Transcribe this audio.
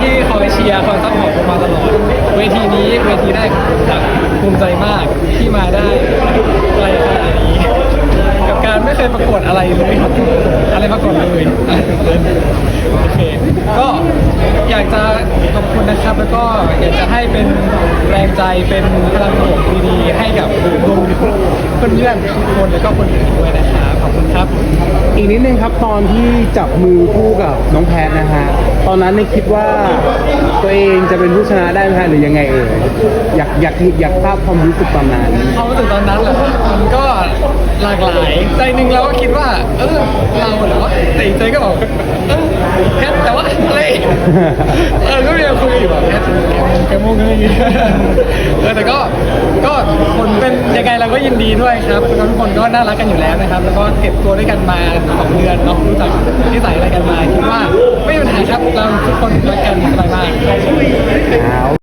ที่คอยเชียร์คอยซัพพอร์ตผมมาตลอด เวทีนี้เวทีแรกผมภูมิใจมากที่มาได้ไกลขนาดนี้ กับการไม่เคยประกวดอะไรเลยครับอะไรมาก่อนเลยโอเคก็อยากจะขอบคุณนะครับ แล้วก็อยากจะให้เป็นแรงใจเป็นพลังบวกดีๆให้กับรวมถึงเพื่อนๆทุกคนแล้วก็คนอื่นด้วยนะครับขอบคุณครับ อีกนิดนึงครับตอนที่จับมือคู่กับน้องแพทนะฮะ ตอนนั้นเนี่ยคิดว่าตัวเองจะเป็นผู้ชนะได้ไหมฮะหรือยังไงเอ่ยอยากอยากอยากทราบความรู้สึกตอนนั้น ความรู้สึกตอนนั้นแหละครับมันก็หลากหลาย ใจหนึ่งเราก็คิดว่า เออเราเหรอแต่อีกใจก็บอกเออแพทแต่ว่าอะไรเออก็มีคุยอยู่แบบแพทแกมงอะไรอย่างเงี้ยเออแต่ก็ก็คนเป็นยังไงเราก็ยินดีด้วยครับทุกคนก็น่ารักกันอยู่แล้วนะครับ แล้วก็เก็บตัวด้วยกันมาสองเดือนเนาะรู้จักนิสัยอะไรกันมาคิดว่าามทุกคนรักกันสบายมากอา